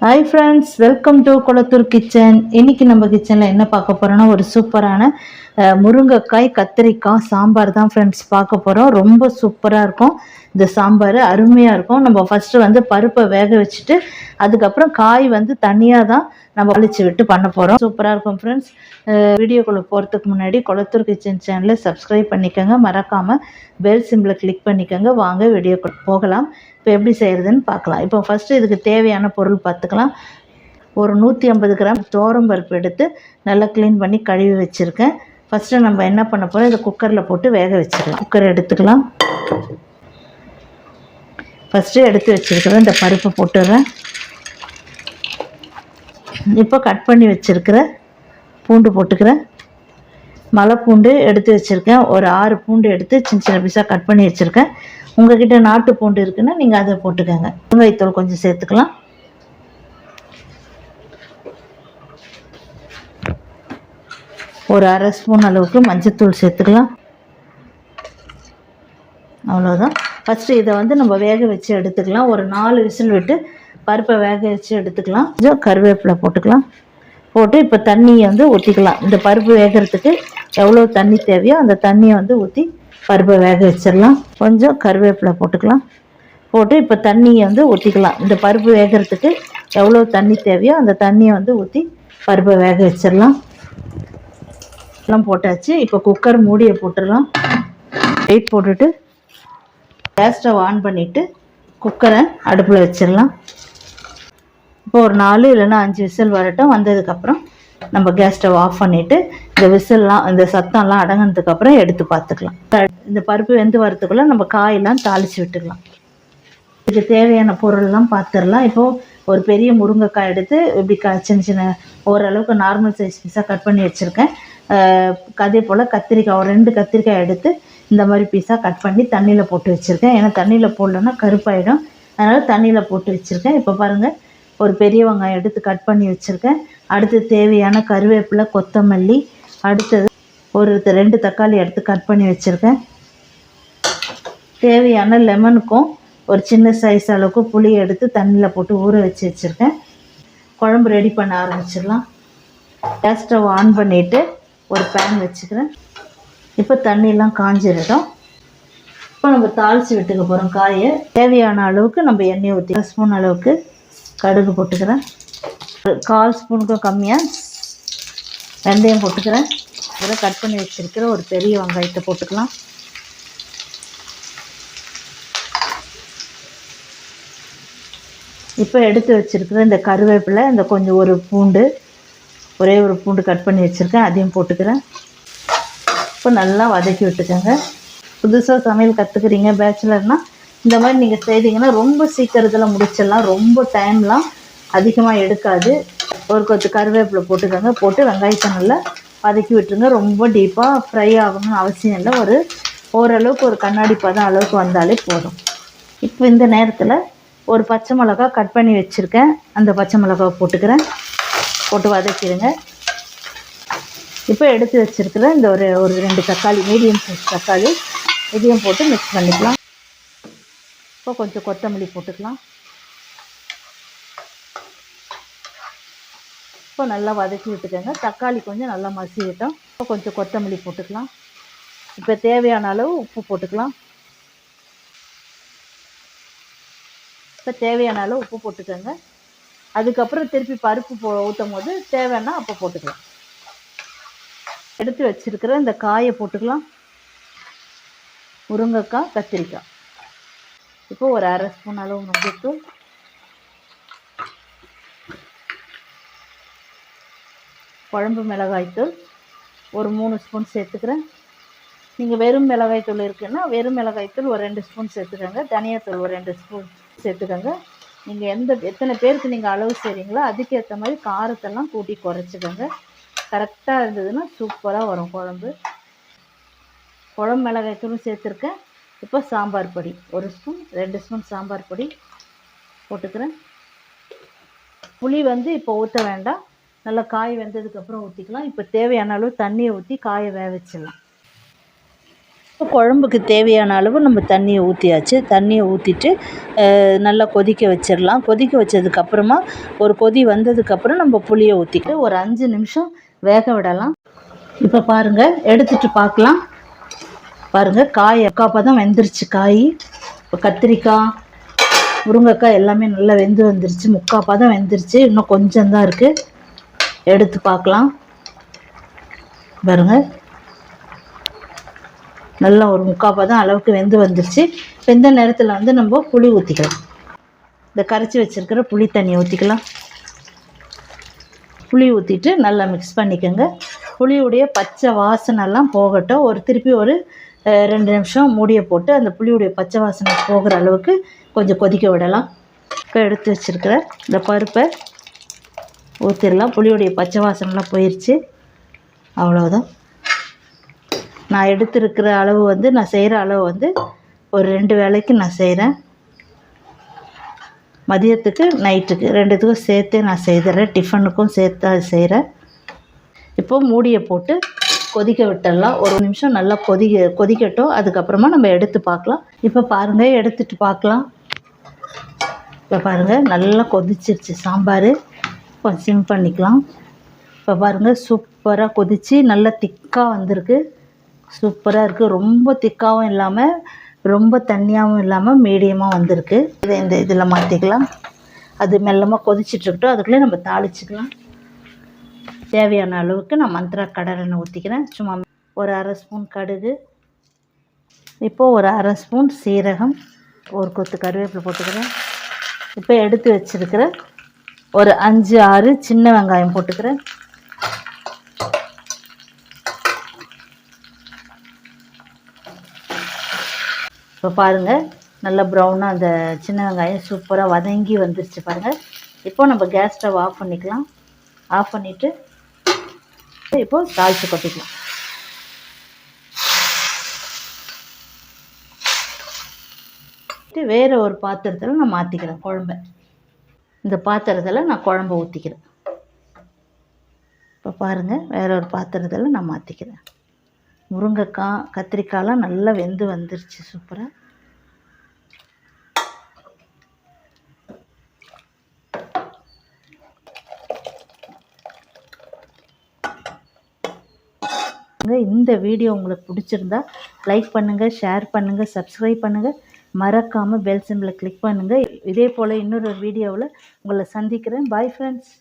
Hi friends welcome to Kulathur kitchen இன்னைக்கு நம்ம கிச்சனில் என்ன பார்க்க போகிறோன்னா ஒரு சூப்பரான முருங்கைக்காய் கத்திரிக்காய் சாம்பார் தான் ஃப்ரெண்ட்ஸ் பார்க்க போகிறோம் ரொம்ப சூப்பராக இருக்கும். இந்த சாம்பார் அருமையாக இருக்கும். நம்ம ஃபஸ்ட்டு வந்து பருப்பை வேக வச்சுட்டு அதுக்கப்புறம் காய் வந்து தனியாக தான் நம்ம அழிச்சு விட்டு பண்ண போகிறோம் சூப்பராக இருக்கும் ஃப்ரெண்ட்ஸ் வீடியோக்குள்ளே போகிறதுக்கு முன்னாடி குளத்தூர் கிச்சன் சேனலை சப்ஸ்கிரைப் பண்ணிக்கோங்க. மறக்காமல் பெல் சிம்பிளை கிளிக் பண்ணிக்கோங்க. வாங்க வீடியோ போகலாம். இப்போ எப்படி செய்கிறதுன்னு பார்க்கலாம். இப்போ ஃபஸ்ட்டு இதுக்கு தேவையான பொருள் பார்த்துக்கலாம். ஒரு நூற்றி ஐம்பது கிராம் தோரம் பருப்பு எடுத்து நல்லா க்ளீன் பண்ணி கழுவி வச்சுருக்கேன். ஃபஸ்ட்டு நம்ம என்ன பண்ண போகிறோம் இதை குக்கரில் போட்டு வேக வச்சிடலாம். குக்கர் எடுத்துக்கலாம். ஃபஸ்ட்டு எடுத்து வச்சுருக்கிறேன் இந்த பருப்பை போட்டுடுறேன். இப்போ கட் பண்ணி வச்சுருக்கிற பூண்டு போட்டுக்கிறேன். மலை பூண்டு எடுத்து வச்சுருக்கேன். ஒரு ஆறு பூண்டு எடுத்து சின்ன சின்ன பீஸாக கட் பண்ணி வச்சுருக்கேன். உங்ககிட்ட நாட்டு பூண்டு இருக்குன்னா நீங்கள் அதை போட்டுக்கோங்க. வெங்காயத்தூள் கொஞ்சம் சேர்த்துக்கலாம். ஒரு அரை ஸ்பூன் அளவுக்கு மஞ்சத்தூள் சேர்த்துக்கலாம். அவ்வளோதான் ஃபஸ்ட்டு இதை வந்து நம்ம வேக வச்சு எடுத்துக்கலாம். ஒரு நாலு விசில் விட்டு பருப்பை வேக வச்சு எடுத்துக்கலாம். கொஞ்சம் கருவேப்பிலை போட்டுக்கலாம். போட்டு இப்போ தண்ணியை வந்து ஊற்றிக்கலாம் இந்த பருப்பு வேகிறதுக்கு எவ்வளோ தண்ணி தேவையோ அந்த தண்ணியை வந்து ஊற்றி பருப்பை வேக வச்சிடலாம். கொஞ்சம் கருவேப்பிலை போட்டுக்கலாம். போட்டு இப்போ தண்ணியை வந்து ஊற்றிக்கலாம் இந்த பருப்பு வேகிறதுக்கு எவ்வளோ தண்ணி தேவையோ அந்த தண்ணியை வந்து ஊற்றி பருப்பை வேக வச்சிடலாம். எல்லாம் போட்டாச்சு. இப்போ குக்கர் மூடியை போட்டுடலாம். வெயிட் போட்டுட்டு கேஸ் ஸ்டவ் ஆன் பண்ணிவிட்டு குக்கரை அடுப்பில் வச்சிடலாம். இப்போ ஒரு நாலு இல்லைன்னா அஞ்சு விசில் வரட்டும். வந்ததுக்கப்புறம் நம்ம கேஸ் ஸ்டவ் ஆஃப் பண்ணிவிட்டு இந்த விசில்லாம் இந்த சத்தம்லாம் அடங்கினதுக்கப்புறம் எடுத்து பார்த்துக்கலாம். இந்த பருப்பு வெந்து வரத்துக்குள்ளே நம்ம காயெல்லாம் தாளித்து விட்டுக்கலாம். இதுக்கு தேவையான பொருள்லாம் பார்த்துடலாம். இப்போது ஒரு பெரிய முருங்கைக்காய் எடுத்து இப்படி க சின்ன சின்ன ஓரளவுக்கு நார்மல் சைஸ் பீஸாக கட் பண்ணி வச்சுருக்கேன். அதே போல் கத்திரிக்காய் ஒரு ரெண்டு கத்திரிக்காய் எடுத்து இந்த மாதிரி பீஸாக கட் பண்ணி தண்ணியில் போட்டு வச்சுருக்கேன். ஏன்னா தண்ணியில் போடலன்னா கருப்பாயிடும். அதனால் தண்ணியில் போட்டு வச்சுருக்கேன். இப்போ பாருங்கள் ஒரு பெரிய வெங்காயம் எடுத்து கட் பண்ணி வச்சுருக்கேன். அடுத்து தேவையான கருவேப்பிலை கொத்தமல்லி அடுத்தது ஒரு ரெண்டு தக்காளி எடுத்து கட் பண்ணி வச்சுருக்கேன். தேவையான லெமனுக்கும் ஒரு சின்ன சைஸ் அளவுக்கு புளி எடுத்து தண்ணியில் போட்டு ஊற வச்சு வச்சுருக்கேன். குழம்பு ரெடி பண்ண ஆரம்பிச்சிடலாம். கேஸ் ஸ்டவ் ஆன் பண்ணிவிட்டு ஒரு பேன் வச்சுக்கிறேன். இப்போ தண்ணியெல்லாம் காஞ்சிடட்டும் இப்போ நம்ம தாளித்து விட்டுக்க போகிறோம் காயை. தேவையான அளவுக்கு நம்ம எண்ணெய் ஊற்றி ஸ்பூன் அளவுக்கு கடுகு போட்டுக்கிறேன். கால் ஸ்பூனுக்கும் கம்மியாக வெந்தயம் போட்டுக்கிறேன். இதை கட் பண்ணி வச்சுருக்கிற ஒரு பெரிய வெங்காயத்தை போட்டுக்கலாம். இப்போ எடுத்து வச்சுருக்கிற இந்த கருவேப்பிலை இந்த கொஞ்சம் ஒரு பூண்டு ஒரே ஒரு பூண்டு கட் பண்ணி வச்சுருக்கேன் அதையும் போட்டுக்கிறேன். இப்போ நல்லா வதக்கி விட்டுக்கோங்க. புதுசாக சமையல் கற்றுக்குறீங்க பேச்சுலர்னால் இந்த மாதிரி நீங்கள் செய்தீங்கன்னா ரொம்ப சீக்கிரத்தில் முடிச்சிடலாம். ரொம்ப டைம்லாம் அதிகமாக எடுக்காது. ஒரு கொத்து கருவேப்பிலை போட்டுக்கோங்க. போட்டு வெங்காயத்தை நல்லா வதக்கி விட்டுருங்க. ரொம்ப டீப்பாக ஃப்ரை ஆகணும்னு அவசியம் இல்லை. ஒரு ஓரளவுக்கு ஒரு கண்ணாடி பதம் அளவுக்கு வந்தாலே போதும். இப்போ இந்த நேரத்தில் ஒரு பச்சை மிளகா கட் பண்ணி வச்சுருக்கேன். அந்த பச்சை மிளகாவை போட்டுக்கிறேன். போட்டு வதக்கிடுங்க. இப்போ எடுத்து வச்சிருக்கிற இந்த ஒரு ஒரு ரெண்டு தக்காளி மீடியம் சைஸ் தக்காளி இதையும் போட்டு மிக்ஸ் பண்ணிக்கலாம். இப்போ கொஞ்சம் கொத்தமல்லி போட்டுக்கலாம். இப்போ நல்லா வதக்கி விட்டுக்கோங்க. தக்காளி கொஞ்சம் நல்லா மசிவிட்டோம் இப்போ கொஞ்சம் கொத்தமல்லி போட்டுக்கலாம். இப்போ தேவையான அளவு உப்பு போட்டுக்கலாம். இப்போ தேவையான அளவு உப்பு போட்டுக்கோங்க. அதுக்கப்புறம் திருப்பி பருப்பு போ ஊற்றும் போது தேவைன்னா அப்போ போட்டுக்கலாம். எடுத்து வச்சுருக்கிற இந்த காயை போட்டுக்கலாம். முருங்கைக்காய் கத்திரிக்காய். இப்போ ஒரு அரை ஸ்பூன் அளவு முருங்கைத்தூள். குழம்பு மிளகாய்த்தூள். ஒரு மூணு ஸ்பூன் சேர்த்துக்கிறேன். நீங்கள் வெறும் மிளகாய்த்தூள் இருக்குன்னா வெறும் மிளகாய்த்தூள் ஒரு ரெண்டு ஸ்பூன் சேர்த்துக்கோங்க. தனியாத்தூள் ஒரு ரெண்டு ஸ்பூன் சேர்த்துக்கோங்க. நீங்கள் எந்த எத்தனை பேருக்கு நீங்கள் அளவு செய்கிறீங்களோ அதுக்கேற்ற மாதிரி காரத்தெல்லாம் கூட்டி குறைச்சிக்கோங்க. கரெக்டாக இருந்ததுன்னா சூப்பராக வரும் குழம்பு. குழம்பு மிளகாய் தூள் சேர்த்துருக்கேன். இப்போ சாம்பார் பொடி. ஒரு ஸ்பூன் ரெண்டு ஸ்பூன் சாம்பார் பொடி போட்டுக்கிறேன். புளி வந்து இப்போ ஊற்ற வேண்டாம். நல்லா காய் வெந்ததுக்கப்புறம் ஊற்றிக்கலாம் இப்போ தேவையான அளவு தண்ணியை ஊற்றி காயை வேக வச்சிடலாம். குழம்புக்கு தேவையான அளவு நம்ம தண்ணியை ஊற்றியாச்சு தண்ணியை ஊற்றிட்டு நல்லா கொதிக்க வச்சிடலாம். கொதிக்க வச்சதுக்கப்புறமா ஒரு கொதி வந்ததுக்கப்புறம் நம்ம புளியை ஊற்றிட்டு ஒரு அஞ்சு நிமிஷம் வேக விடலாம். இப்போ பாருங்கள் எடுத்துட்டு பார்க்கலாம். பாருங்கள் காய் அக்காப்பா தான் வெந்துருச்சு காய். இப்போ கத்திரிக்காய் முருங்கைக்காய் எல்லாமே நல்லா வெந்து வந்துருச்சு. முக்காப்பா தான் வெந்துருச்சு. இன்னும் கொஞ்சம் தான் இருக்குது எடுத்து பார்க்கலாம். பாருங்கள் நல்லா ஒரு முக்கால் பதம் அளவுக்கு வெந்து வந்துருச்சு. வெந்த நேரத்தில் வந்து நம்ம புளி ஊற்றிக்கலாம் இந்த கரைச்சி வச்சுருக்கிற புளி தண்ணியை ஊற்றிக்கலாம் புளி ஊற்றிட்டு நல்லா மிக்ஸ் பண்ணிக்கோங்க. புளியுடைய பச்சை வாசனைலாம் போகட்டும். ஒரு திருப்பி ஒரு ரெண்டு நிமிஷம் மூடியை போட்டு அந்த புளியுடைய பச்சை வாசனை போகிற அளவுக்கு கொஞ்சம் கொதிக்க விடலாம். இப்போ எடுத்து வச்சுருக்கிற இந்த பருப்பை ஊற்றிடலாம் புளியுடைய பச்சை வாசனைலாம் போயிடுச்சு அவ்வளோதான் நான் எடுத்திருக்கிற அளவு வந்து நான் செய்கிற அளவு வந்து ஒரு ரெண்டு வேலைக்கு நான் செய்கிறேன் மதியத்துக்கு நைட்டுக்கு ரெண்டுத்துக்கும் சேர்த்தே நான் செய்துறேன். டிஃபனுக்கும் சேர்த்து அது செய்கிறேன் இப்போ மூடியை போட்டு கொதிக்க விட்டுடலாம். ஒரு நிமிஷம் நல்லா கொதிக்க கொதிக்கட்டும். அதுக்கப்புறமா நம்ம எடுத்து பார்க்கலாம். இப்போ பாருங்கள் எடுத்துட்டு பார்க்கலாம். இப்போ பாருங்கள் நல்லா கொதிச்சிருச்சு. சாம்பார் கொஞ்சம் சிம் பண்ணிக்கலாம். இப்போ பாருங்கள் சூப்பராக கொதித்து நல்லா திக்காக வந்திருக்கு. சூப்பராக இருக்குது ரொம்ப திக்காகவும் இல்லாமல் ரொம்ப தண்ணியாகவும் இல்லாமல் மீடியமாக வந்திருக்கு. இதை இந்த இதில் மாற்றிக்கலாம் அது மெல்லமாக கொதிச்சிட்ருக்கட்டும் அதுக்குள்ளே நம்ம தாளிச்சிக்கலாம். தேவையான அளவுக்கு நான் மந்த்ரா கடலெண்ணெய் ஊற்றிக்கிறேன் சும்மா ஒரு அரை ஸ்பூன் கடுகு. இப்போது ஒரு அரை ஸ்பூன் சீரகம். ஒரு கொத்து கருவேப்பிலை போட்டுக்கிறேன். இப்போ எடுத்து வச்சிருக்கிற ஒரு அஞ்சு ஆறு சின்ன வெங்காயம் போட்டுக்கிறேன். இப்போ பாருங்கள் நல்லா ப்ரௌனாக அந்த சின்ன வெங்காயம் சூப்பராக வதங்கி வந்துருச்சு பாருங்கள் இப்போ நம்ம கேஸ் ஸ்டவ் ஆஃப் பண்ணிக்கலாம். ஆஃப் பண்ணிவிட்டு இப்போது தாளித்து கொட்டிக்கலாம். வேறு ஒரு பாத்திரத்தில் நான் மாற்றிக்கிறேன் குழம்ப. இந்த பாத்திரத்தில் நான் குழம்பை ஊற்றிக்கிறேன் இப்போ பாருங்கள் வேறு ஒரு பாத்திரத்தில் நான் மாற்றிக்கிறேன் முருங்கைக்காய் கத்திரிக்காயெலாம் நல்லா வெந்து வந்துருச்சு. சூப்பராக இந்த வீடியோ உங்களுக்கு பிடிச்சிருந்தா லைக் பண்ணுங்கள் ஷேர் பண்ணுங்கள் சப்ஸ்கிரைப் பண்ணுங்கள் மறக்காமல் பெல் சிம்பிளை கிளிக் பண்ணுங்கள் இதே போல் இன்னொரு வீடியோவில் உங்களை சந்திக்கிறேன். Bye friends